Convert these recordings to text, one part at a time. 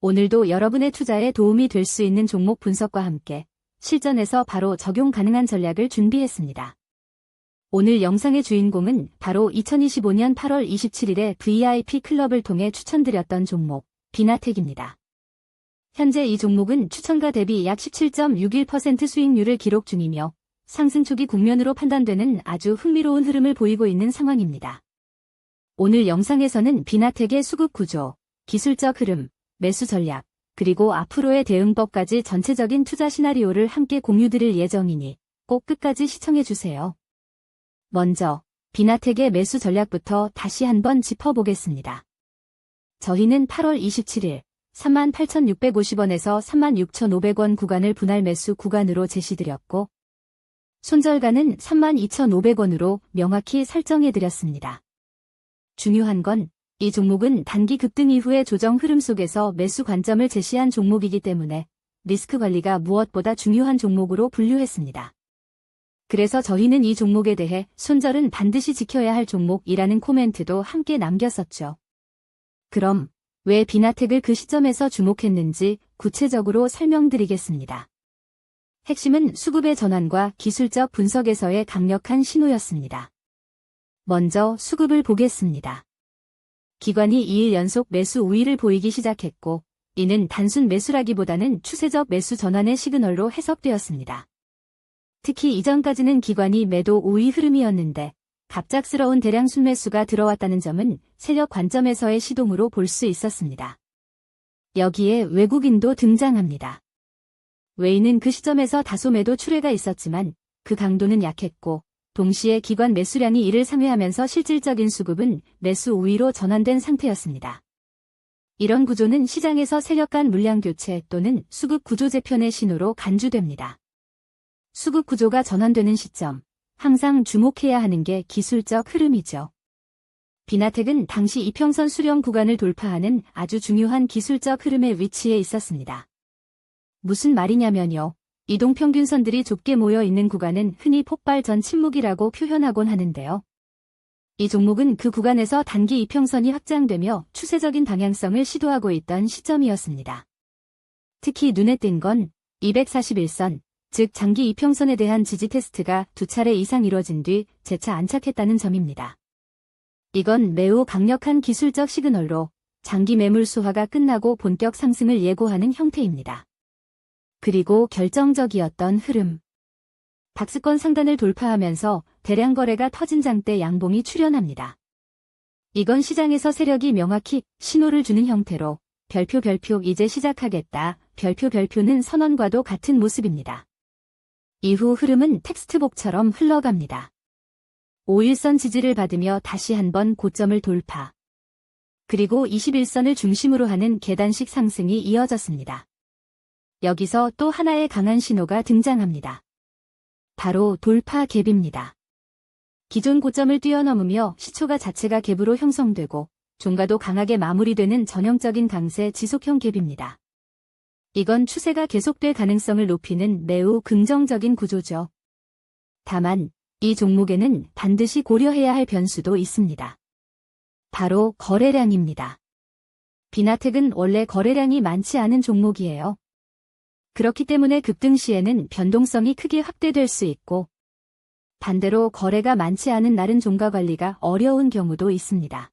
오늘도 여러분의 투자에 도움이 될 수 있는 종목 분석과 함께 실전에서 바로 적용 가능한 전략을 준비했습니다. 오늘 영상의 주인공은 바로 2025년 8월 27일에 VIP 클럽을 통해 추천드렸던 종목 비나텍입니다. 현재 이 종목은 추천가 대비 약 17.61% 수익률을 기록 중이며 상승 초기 국면으로 판단되는 아주 흥미로운 흐름을 보이고 있는 상황입니다. 오늘 영상에서는 비나텍의 수급 구조, 기술적 흐름, 매수 전략, 그리고 앞으로의 대응법까지 전체적인 투자 시나리오를 함께 공유드릴 예정이니 꼭 끝까지 시청해주세요. 먼저 비나텍의 매수 전략부터 다시 한번 짚어보겠습니다. 저희는 8월 27일 38,650원에서 36,500원 구간을 분할 매수 구간으로 제시드렸고 손절가는 32,500원으로 명확히 설정해드렸습니다. 중요한 건 이 종목은 단기 급등 이후의 조정 흐름 속에서 매수 관점을 제시한 종목이기 때문에 리스크 관리가 무엇보다 중요한 종목으로 분류했습니다. 그래서 저희는 이 종목에 대해 손절은 반드시 지켜야 할 종목이라는 코멘트도 함께 남겼었죠. 그럼 왜 비나텍을 그 시점에서 주목했는지 구체적으로 설명드리겠습니다. 핵심은 수급의 전환과 기술적 분석에서의 강력한 신호였습니다. 먼저 수급을 보겠습니다. 기관이 2일 연속 매수 우위를 보이기 시작했고 이는 단순 매수라기보다는 추세적 매수 전환의 시그널로 해석되었습니다. 특히 이전까지는 기관이 매도 우위 흐름이었는데 갑작스러운 대량 순매수가 들어왔다는 점은 세력 관점에서의 시동으로 볼 수 있었습니다. 여기에 외국인도 등장합니다. 웨이는 그 시점에서 다소 매도 출회가 있었지만 그 강도는 약했고 동시에 기관 매수량이 이를 상회하면서 실질적인 수급은 매수 우위로 전환된 상태였습니다. 이런 구조는 시장에서 세력 간 물량 교체 또는 수급 구조 재편의 신호로 간주됩니다. 수급 구조가 전환되는 시점, 항상 주목해야 하는 게 기술적 흐름이죠. 비나텍은 당시 이평선 수렴 구간을 돌파하는 아주 중요한 기술적 흐름의 위치에 있었습니다. 무슨 말이냐면요. 이동평균선들이 좁게 모여 있는 구간은 흔히 폭발 전 침묵이라고 표현하곤 하는데요. 이 종목은 그 구간에서 단기 이평선이 확장되며 추세적인 방향성을 시도하고 있던 시점이었습니다. 특히 눈에 띈 건 241선, 즉 장기 이평선에 대한 지지 테스트가 두 차례 이상 이뤄진 뒤 재차 안착했다는 점입니다. 이건 매우 강력한 기술적 시그널로 장기 매물 수화가 끝나고 본격 상승을 예고하는 형태입니다. 그리고 결정적이었던 흐름. 박스권 상단을 돌파하면서 대량 거래가 터진 장대 양봉이 출현합니다. 이건 시장에서 세력이 명확히 신호를 주는 형태로 별표 별표 이제 시작하겠다. 별표 별표는 선언과도 같은 모습입니다. 이후 흐름은 텍스트북처럼 흘러갑니다. 5일선 지지를 받으며 다시 한번 고점을 돌파. 그리고 21선을 중심으로 하는 계단식 상승이 이어졌습니다. 여기서 또 하나의 강한 신호가 등장합니다. 바로 돌파 갭입니다. 기존 고점을 뛰어넘으며 시초가 자체가 갭으로 형성되고 종가도 강하게 마무리되는 전형적인 강세 지속형 갭입니다. 이건 추세가 계속될 가능성을 높이는 매우 긍정적인 구조죠. 다만 이 종목에는 반드시 고려해야 할 변수도 있습니다. 바로 거래량입니다. 비나텍은 원래 거래량이 많지 않은 종목이에요. 그렇기 때문에 급등 시에는 변동성이 크게 확대될 수 있고 반대로 거래가 많지 않은 날은 종가 관리가 어려운 경우도 있습니다.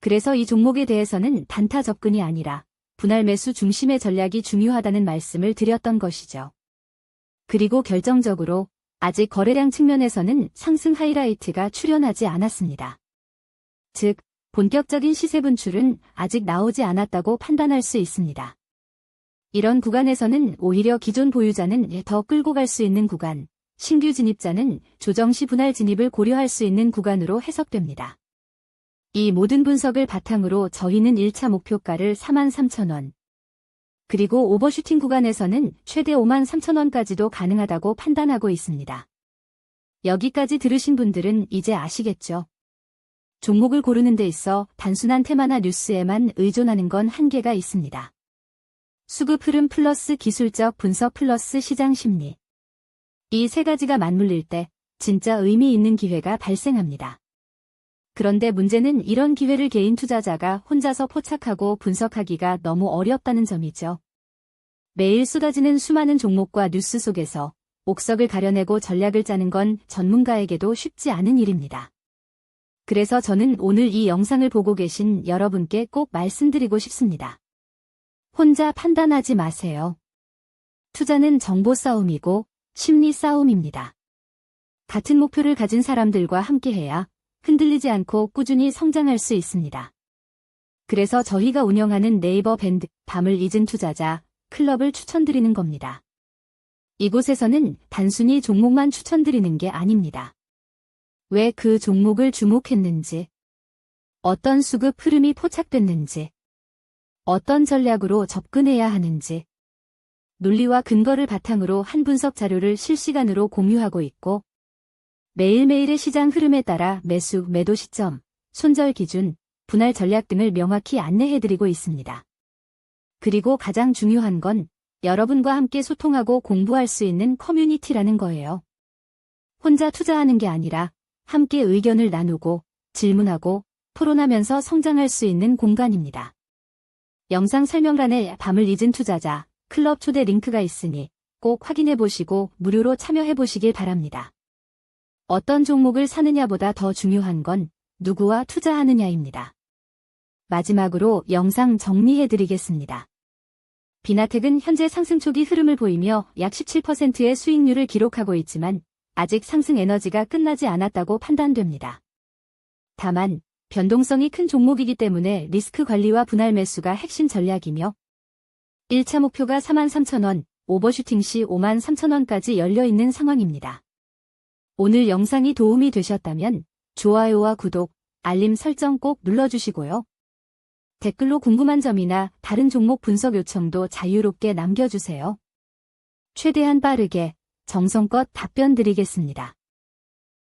그래서 이 종목에 대해서는 단타 접근이 아니라 분할 매수 중심의 전략이 중요하다는 말씀을 드렸던 것이죠. 그리고 결정적으로 아직 거래량 측면에서는 상승 하이라이트가 출현하지 않았습니다. 즉, 본격적인 시세 분출은 아직 나오지 않았다고 판단할 수 있습니다. 이런 구간에서는 오히려 기존 보유자는 더 끌고 갈 수 있는 구간, 신규 진입자는 조정시 분할 진입을 고려할 수 있는 구간으로 해석됩니다. 이 모든 분석을 바탕으로 저희는 1차 목표가를 43,000원, 그리고 오버슈팅 구간에서는 최대 53,000원까지도 가능하다고 판단하고 있습니다. 여기까지 들으신 분들은 이제 아시겠죠? 종목을 고르는 데 있어 단순한 테마나 뉴스에만 의존하는 건 한계가 있습니다. 수급 흐름 플러스 기술적 분석 플러스 시장 심리. 이 세 가지가 맞물릴 때 진짜 의미 있는 기회가 발생합니다. 그런데 문제는 이런 기회를 개인 투자자가 혼자서 포착하고 분석하기가 너무 어렵다는 점이죠. 매일 쏟아지는 수많은 종목과 뉴스 속에서 옥석을 가려내고 전략을 짜는 건 전문가에게도 쉽지 않은 일입니다. 그래서 저는 오늘 이 영상을 보고 계신 여러분께 꼭 말씀드리고 싶습니다. 혼자 판단하지 마세요. 투자는 정보 싸움이고 심리 싸움입니다. 같은 목표를 가진 사람들과 함께해야 흔들리지 않고 꾸준히 성장할 수 있습니다. 그래서 저희가 운영하는 네이버 밴드 밤을 잊은 투자자 클럽을 추천드리는 겁니다. 이곳에서는 단순히 종목만 추천드리는 게 아닙니다. 왜 그 종목을 주목했는지, 어떤 수급 흐름이 포착됐는지, 어떤 전략으로 접근해야 하는지, 논리와 근거를 바탕으로 한 분석 자료를 실시간으로 공유하고 있고, 매일매일의 시장 흐름에 따라 매수, 매도 시점, 손절 기준, 분할 전략 등을 명확히 안내해드리고 있습니다. 그리고 가장 중요한 건 여러분과 함께 소통하고 공부할 수 있는 커뮤니티라는 거예요. 혼자 투자하는 게 아니라 함께 의견을 나누고 질문하고 토론하면서 성장할 수 있는 공간입니다. 영상 설명란에 밤을 잊은 투자자 클럽 초대 링크가 있으니 꼭 확인해 보시고 무료로 참여해 보시길 바랍니다. 어떤 종목을 사느냐보다 더 중요한 건 누구와 투자하느냐입니다. 마지막으로 영상 정리해 드리겠습니다. 비나텍은 현재 상승 초기 흐름을 보이며 약 17%의 수익률을 기록하고 있지만 아직 상승 에너지가 끝나지 않았다고 판단됩니다. 다만 변동성이 큰 종목이기 때문에 리스크 관리와 분할 매수가 핵심 전략이며 1차 목표가 43,000원, 오버슈팅 시 53,000원까지 열려 있는 상황입니다. 오늘 영상이 도움이 되셨다면 좋아요와 구독, 알림 설정 꼭 눌러주시고요. 댓글로 궁금한 점이나 다른 종목 분석 요청도 자유롭게 남겨주세요. 최대한 빠르게 정성껏 답변 드리겠습니다.